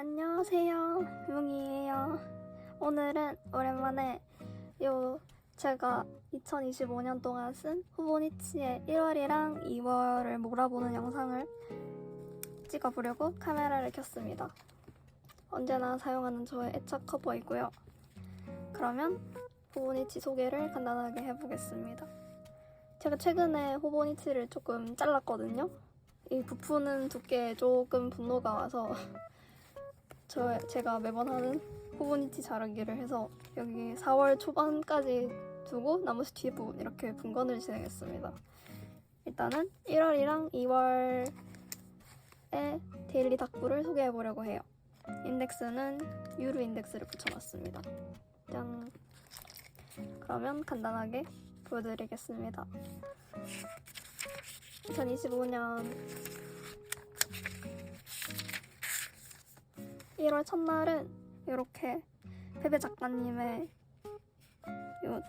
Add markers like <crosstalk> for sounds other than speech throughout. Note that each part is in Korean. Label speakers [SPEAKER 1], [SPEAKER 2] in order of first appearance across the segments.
[SPEAKER 1] 안녕하세요. 뭉이에요. 오늘은 오랜만에 요 제가 2025년 동안 쓴 후보니치의 1월이랑 2월을 몰아보는 영상을 찍어보려고 카메라를 켰습니다. 언제나 사용하는 저의 애착 커버이고요. 그러면 후보니치 소개를 간단하게 해보겠습니다. 제가 최근에 후보니치를 조금 잘랐거든요. 이 부푸는 두께에 조금 분노가 와서 저 제가 매번 하는 후보니치 자르기를 해서 여기 4월 초반까지 두고 나머지 뒤에 부분 이렇게 분건을 진행했습니다. 일단은 1월이랑 2월의 데일리 닥부를 소개해 보려고 해요. 인덱스는 유루 인덱스를 붙여놨습니다. 짠. 그러면 간단하게 보여드리겠습니다. 2025년 1월 첫날은 이렇게 베베 작가님의 요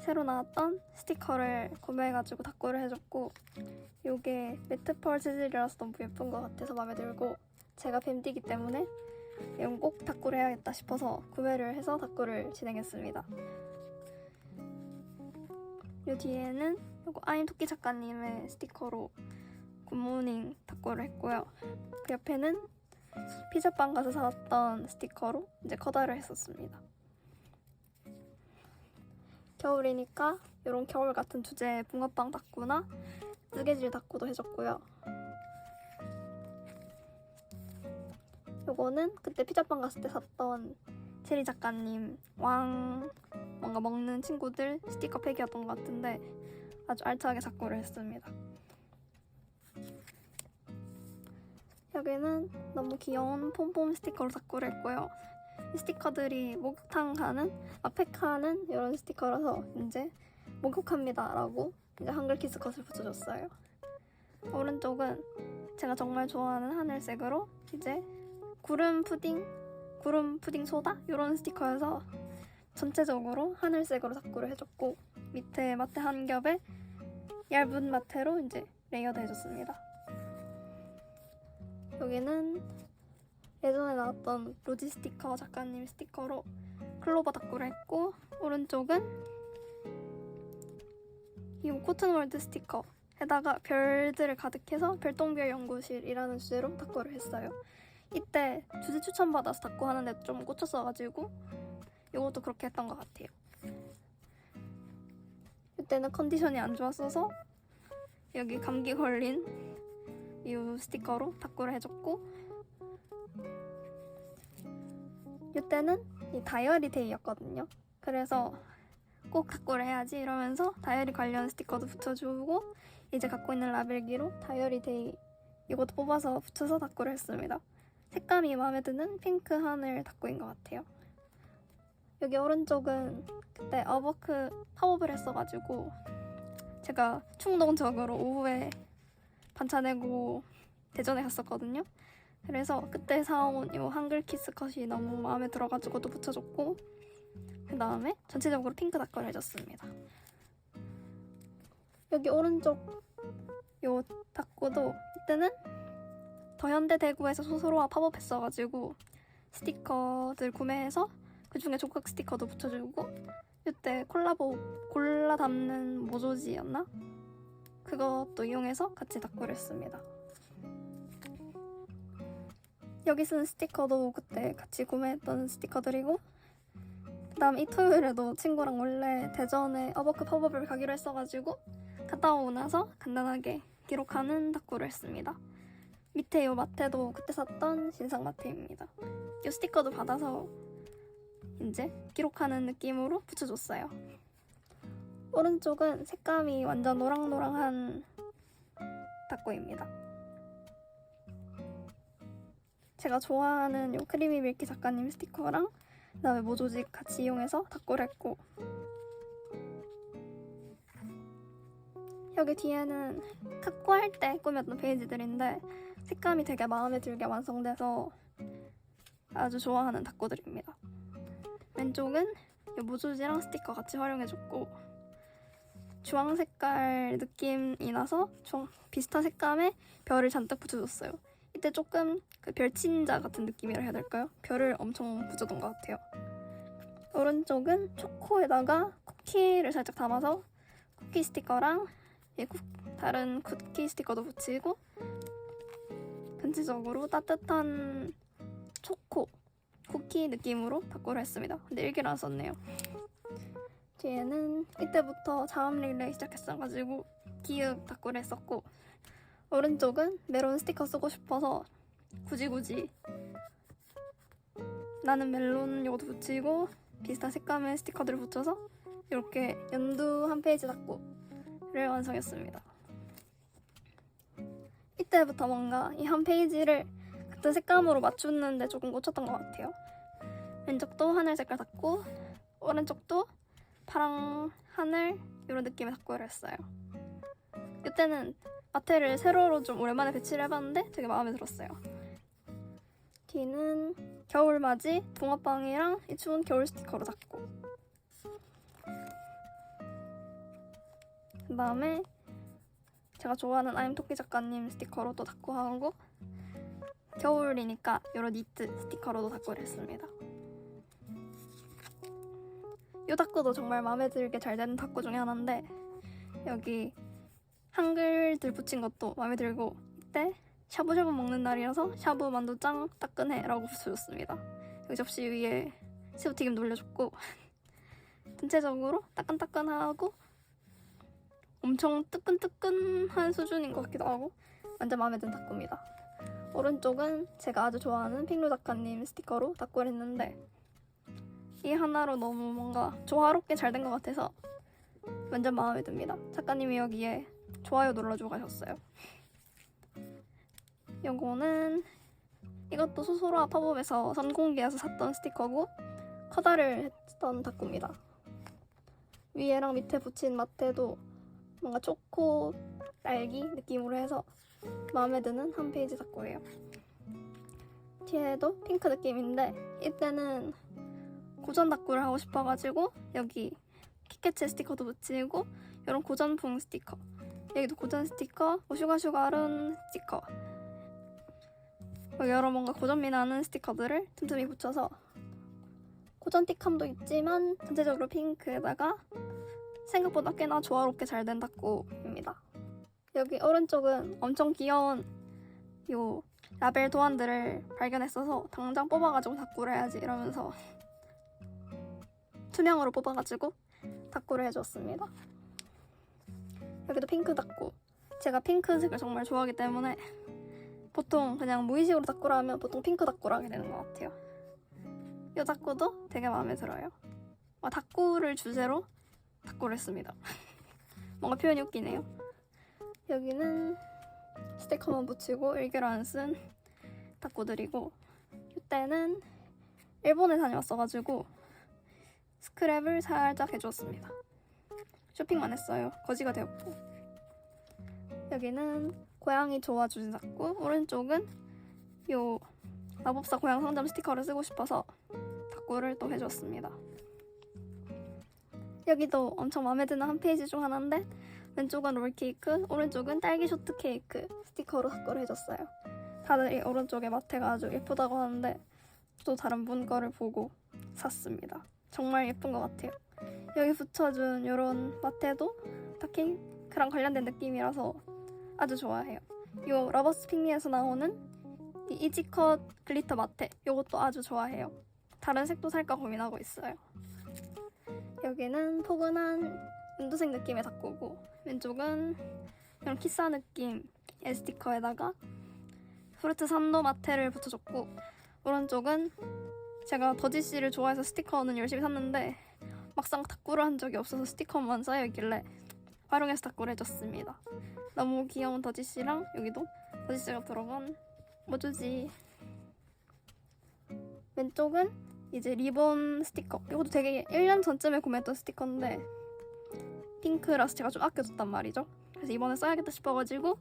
[SPEAKER 1] 새로 나왔던 스티커를 구매해가지고 닦고를 해줬고 요게 매트펄 재질이라서 너무 예쁜 것 같아서 마음에 들고 제가 뱀띠기 때문에 이건 꼭 닦고를 해야겠다 싶어서 구매를 해서 닦고를 진행했습니다. 요 뒤에는 요거 아임 토끼 작가님의 스티커로 굿모닝 닦고를 했고요. 그 옆에는 피자빵 가서 사왔던 스티커로 이제 커다를 했었습니다. 겨울이니까 이런 겨울 같은 주제의 붕어빵 닦고나 뜨개질 닦고도 해줬고요. 요거는 그때 피자빵 갔을 때 샀던 체리 작가님 왕 뭔가 먹는 친구들 스티커 팩이었던 것 같은데 아주 알차게 작고를 했습니다. 여기는 너무 귀여운 폼폼 스티커로 작고를 했고요. 이 스티커들이 목욕탕 가는 아페카는 이런 스티커라서 이제 목욕합니다 라고 이제 한글 키스컷을 붙여줬어요. 오른쪽은 제가 정말 좋아하는 하늘색으로 이제 구름 푸딩, 구름 푸딩 소다 이런 스티커여서 전체적으로 하늘색으로 작고를 해줬고 밑에 마테 한 겹에 얇은 마테로 이제 레이어드 해줬습니다. 여기는 예전에 나왔던 로지 스티커 작가님 스티커로 클로버 닦고를 했고 오른쪽은 이 코튼월드 스티커에다가 별들을 가득해서 별똥별 연구실이라는 주제로 닦고를 했어요. 이때 주제 추천 받아서 닦고 하는데 좀 꽂혔어가지고 이것도 그렇게 했던 것 같아요. 이때는 컨디션이 안 좋았어서 여기 감기 걸린 이 스티커로 닦고를 해줬고 이때는 이 다이어리 데이였거든요. 그래서 꼭 닦고를 해야지 이러면서 다이어리 관련 스티커도 붙여주고 이제 갖고 있는 라벨기로 다이어리 데이 이것도 뽑아서 붙여서 닦고를 했습니다. 색감이 마음에 드는 핑크 하늘 닦고인 것 같아요. 여기 오른쪽은 그때 어버크 팝업을 했어가지고 제가 충동적으로 오후에 반차 내고 대전에 갔었거든요. 그래서 그때 사온 이 한글 키스 컷이 너무 마음에 들어가지고 또 붙여줬고 그 다음에 전체적으로 핑크 닦고를 해줬습니다. 여기 오른쪽 요 닦고도 이때는 더 현대 대구에서 소소로와 팝업했어가지고 스티커들 구매해서 그 중에 족각 스티커도 붙여주고 이때 콜라보 골라 담는 모조지였나? 그것도 이용해서 같이 닦고를 했습니다. 여기 쓴 스티커도 그때 같이 구매했던 스티커들이고 그다음 이 토요일에도 친구랑 원래 대전에 어버크 팝업을 가기로 했어가지고 갔다 오고 나서 간단하게 기록하는 닦고를 했습니다. 밑에 이 마테도 그때 샀던 신상 마테입니다. 이 스티커도 받아서 이제 기록하는 느낌으로 붙여줬어요. 오른쪽은 색감이 완전 노랑노랑한 닦고입니다. 제가 좋아하는 요 크리미 밀키 작가님 스티커랑 그다음에 모조직 같이 이용해서 닦고를 했고 여기 뒤에는 탁구 할 때 꾸몄던 페이지들인데 색감이 되게 마음에 들게 완성돼서 아주 좋아하는 닦고들입니다. 왼쪽은 이 모조지랑 스티커 같이 활용해줬고 주황 색깔 느낌이 나서 좀 비슷한 색감의 별을 잔뜩 붙여줬어요. 이때 조금 그 별친자 같은 느낌이라 해야 될까요? 별을 엄청 붙여둔 것 같아요. 오른쪽은 초코에다가 쿠키를 살짝 담아서 쿠키 스티커랑 예, 쿠- 다른 쿠키 스티커도 붙이고 전체적으로 따뜻한 초코 쿠키 느낌으로 바꾸려 했습니다. 근데 일기를 안 썼네요. 뒤에는 이때부터 자음 릴레이 시작했어가지고 기획 닦고를 했었고 오른쪽은 메론 스티커 쓰고 싶어서 굳이 굳이 나는 멜론 요것도 붙이고 비슷한 색감의 스티커들을 붙여서 이렇게 연두 한 페이지 닦고를 완성했습니다. 이때부터 뭔가 이 한 페이지를 같은 색감으로 맞추는데 조금 꽂혔던 것 같아요. 왼쪽도 하늘 색깔 닦고 오른쪽도 파랑 하늘 이런 느낌의 닦고를 했어요. 이때는 마테를 세로로 좀 오랜만에 배치를 해봤는데 되게 마음에 들었어요. 뒤는 겨울맞이 붕어빵이랑 이 추운 겨울 스티커로 닦고 그 다음에 제가 좋아하는 아임 토끼 작가님 스티커로 또 닦고 하고 겨울이니까 이런 니트 스티커로도 닦고를 했습니다. 이 닦고도 정말 마음에 들게 잘 되는 닦고 중에 하나인데 여기 한글들 붙인 것도 마음에 들고 이때 샤브샤브 먹는 날이라서 샤브 만두 짱 따끈해 라고 붙여줬습니다. 여기 접시 위에 새우튀김 올려줬고 <laughs> 전체적으로 따끈따끈하고 엄청 뜨끈뜨끈한 수준인 것 같기도 하고 완전 마음에 드는 닦고입니다. 오른쪽은 제가 아주 좋아하는 핑루 작가님 스티커로 닦고를 했는데 이 하나로 너무 뭔가 조화롭게 잘 된 것 같아서 완전 마음에 듭니다. 작가님이 여기에 좋아요 눌러주고 가셨어요. 요거는 이것도 소소라 팝업에서 선공개에서 샀던 스티커고 커다를 했던 닦고입니다. 위에랑 밑에 붙인 마테도 뭔가 초코 딸기 느낌으로 해서 마음에 드는 한 페이지 닦고예요. 뒤에도 핑크 느낌인데 이때는 고전 닦고를 하고 싶어가지고 여기 키캣츠 스티커도 붙이고 이런 고전풍 스티커 여기도 고전 스티커 뭐 슈가슈가룬 스티커 뭐 여러 뭔가 고전미 나는 스티커들을 틈틈이 붙여서 고전틱함도 있지만 전체적으로 핑크에다가 생각보다 꽤나 조화롭게 잘 된 닦고입니다. 여기 오른쪽은 엄청 귀여운 요 라벨 도안들을 발견했어서 당장 뽑아가지고 닦고를 해야지 이러면서 투명으로 뽑아가지고 닦고를 해줬습니다. 여기도 핑크 닦고 제가 핑크색을 정말 좋아하기 때문에 보통 그냥 무의식으로 닦고를 하면 보통 핑크 닦고를 하게 되는 것 같아요. 이 닦고도 되게 마음에 들어요. 아, 닦고를 주제로 닦고를 했습니다. <laughs> 뭔가 표현이 웃기네요. 여기는 스티커만 붙이고 일기를 안쓴 닦고들이고 이때는 일본에 다녀왔어가지고 스크랩을 살짝 해주었습니다. 쇼핑만 했어요. 거지가 되었고 여기는 고양이 좋아주는 닦고 오른쪽은 요 마법사 고양 상점 스티커를 쓰고 싶어서 닦고를 또 해줬습니다. 여기도 엄청 마음에 드는 한 페이지 중 하나인데 왼쪽은 롤케이크, 오른쪽은 딸기 쇼트케이크 스티커로 닦고를 해줬어요. 다들 이 오른쪽에 마테가 아주 예쁘다고 하는데 또 다른 분 거를 보고 샀습니다. 정말 예쁜 것 같아요. 여기 붙여준 이런 마테도 딱히 그랑 관련된 느낌이라서 아주 좋아해요. 이 러버스 핑미에서 나오는 이 이지컷 글리터 마테 이것도 아주 좋아해요. 다른 색도 살까 고민하고 있어요. 여기는 포근한 은두색 느낌의 닦고고 왼쪽은 이런 키사 느낌 스티커에다가 프루트 산도 마테를 붙여줬고 오른쪽은 제가 더지 씨를 좋아해서 스티커는 열심히 샀는데 막상 닦고를 한 적이 없어서 스티커만 쌓여 있길래 활용해서 닦고를 해줬습니다. 너무 귀여운 더지 씨랑 여기도 더지 씨가 들어간 모주지 왼쪽은 이제 리본 스티커 이것도 되게 1년 전쯤에 구매했던 스티커인데 핑크라서 제가 좀 아껴뒀단 말이죠. 그래서 이번에 써야겠다 싶어가지고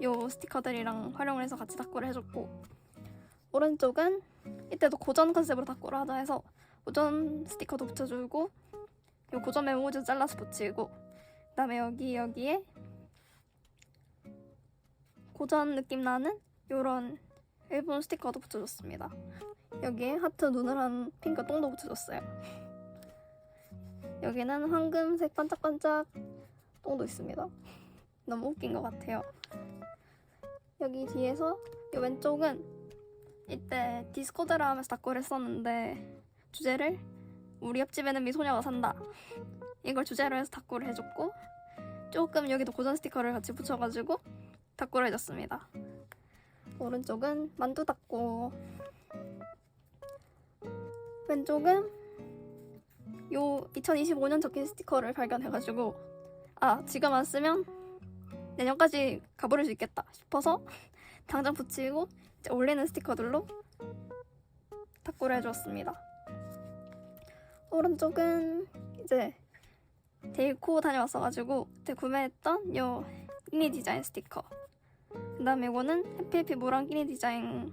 [SPEAKER 1] 이 스티커들이랑 활용을 해서 같이 닦고를 해줬고 오른쪽은 이때도 고전 컨셉으로 닦고를 하자 해서 고전 스티커도 붙여주고 이 고전 메모지 잘라서 붙이고 그다음에 여기 여기에 고전 느낌 나는 이런 일본 스티커도 붙여줬습니다. 여기에 하트 눈을 한 핑크 똥도 붙여줬어요. 여기는 황금색 반짝반짝 똥도 있습니다. 너무 웃긴 것 같아요. 여기 뒤에서 이 왼쪽은 이때 디스코드를 하면서 닭골 했었는데 주제를 우리 옆집에는 미소녀가 산다 이걸 주제로 해서 닭골을 해줬고 조금 여기도 고전 스티커를 같이 붙여가지고 닭골을 해줬습니다. 오른쪽은 만두 닭고 왼쪽은 요 2025년 적힌 스티커를 발견해가지고 아 지금 안 쓰면 내년까지 가버릴 수 있겠다 싶어서 당장 붙이고 올리는 스티커들로 탁구를 해주었습니다. 오른쪽은 이제 데이코 다녀왔어가지고 그때 구매했던 요 끼니 디자인 스티커 그 다음에 이거는 해피해피 모랑 끼니 디자인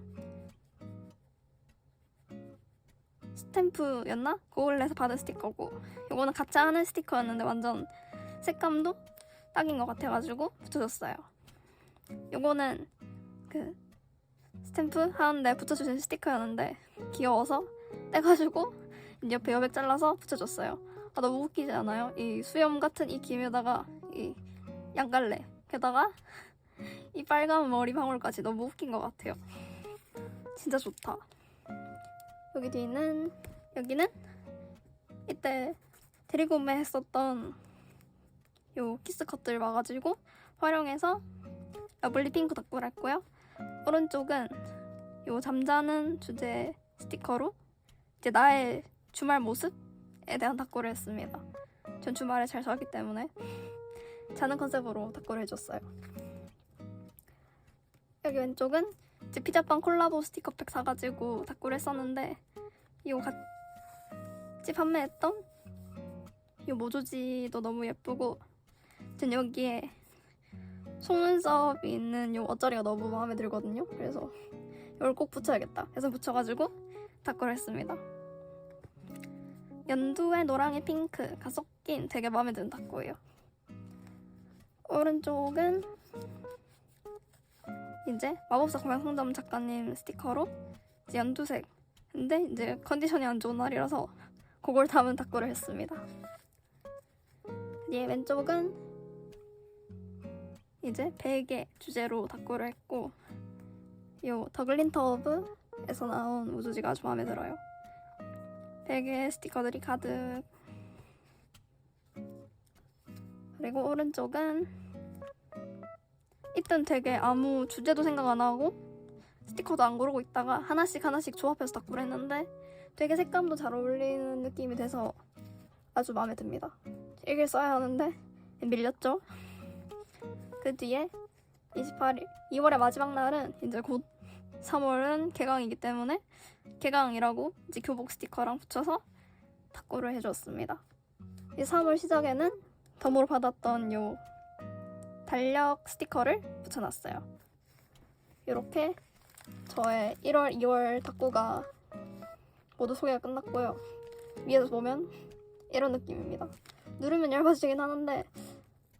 [SPEAKER 1] 스탬프였나? 고글에서 받은 스티커고 이거는 가짜 하는 스티커였는데 완전 색감도 딱인 것 같아가지고 붙여줬어요. 요거는 그 스탬프 하는데 붙여주신 스티커였는데 귀여워서 떼가지고 옆에 여백 잘라서 붙여줬어요. 아 너무 웃기지 않아요? 이 수염 같은 이 김에다가 이 양갈래 게다가 이 빨간 머리 방울까지 너무 웃긴 것 같아요. 진짜 좋다. 여기 뒤는 여기는 이때 데리고매 했었던 요 키스 컷들 와가지고 활용해서 러블리 핑크 덕분을 했고요. 오른쪽은 요 잠자는 주제 스티커로 이제 나의 주말 모습에 대한 탁구를 했습니다. 전 주말에 잘 자기 때문에 자는 컨셉으로 탁구를 해줬어요. 여기 왼쪽은 이제 피자빵 콜라보 스티커팩 사가지고 탁구를 했었는데 이거 같이 판매했던 이 모조지도 너무 예쁘고 전 여기에 속눈썹이 있는 이 옷자리가 너무 마음에 들거든요. 그래서 이걸 꼭 붙여야겠다. 해서 붙여가지고 탁구를 했습니다. 연두에 노랑에 핑크가 섞인 되게 마음에 드는 탁구예요. 오른쪽은 이제 마법사 공양상점 작가님 스티커로 연두색. 근데 이제 컨디션이 안 좋은 날이라서 그걸 담은 탁구를 했습니다. 얘 왼쪽은 이제 베개 주제로 탁구를 했고 요 더글린터브에서 나온 우주지가 아주 마음에 들어요. 베개 스티커들이 가득 그리고 오른쪽은 이땐 되게 아무 주제도 생각 안 하고 스티커도 안 고르고 있다가 하나씩 하나씩 조합해서 탁구를 했는데 되게 색감도 잘 어울리는 느낌이 돼서 아주 마음에 듭니다. 일기를 써야 하는데 밀렸죠? 그 뒤에 28일 2월의 마지막 날은 이제 곧 3월은 개강이기 때문에 개강이라고 이제 교복 스티커랑 붙여서 탁구를 해줬습니다. 이 3월 시작에는 덤으로 받았던 요 달력 스티커를 붙여놨어요. 이렇게 저의 1월, 2월 탁구가 모두 소개가 끝났고요. 위에서 보면 이런 느낌입니다. 누르면 얇아지긴 하는데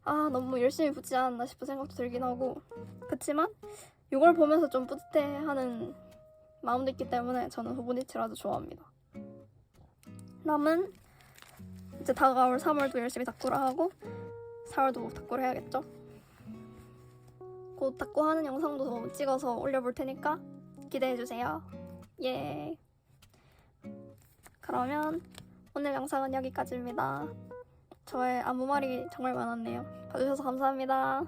[SPEAKER 1] 아 너무 열심히 붙지 않았나 싶은 생각도 들긴 하고 그치만 이걸 보면서 좀 뿌듯해하는 마음도 있기 때문에 저는 아주 좋아합니다. 남은 이제 다가올 3월도 열심히 탁구를 하고 4월도 탁구를 해야겠죠. 곧 탁구하는 영상도 찍어서 올려볼 테니까 기대해주세요. 예. 그러면 오늘 영상은 여기까지입니다. 저의 아무 말이 정말 많았네요. 봐주셔서 감사합니다.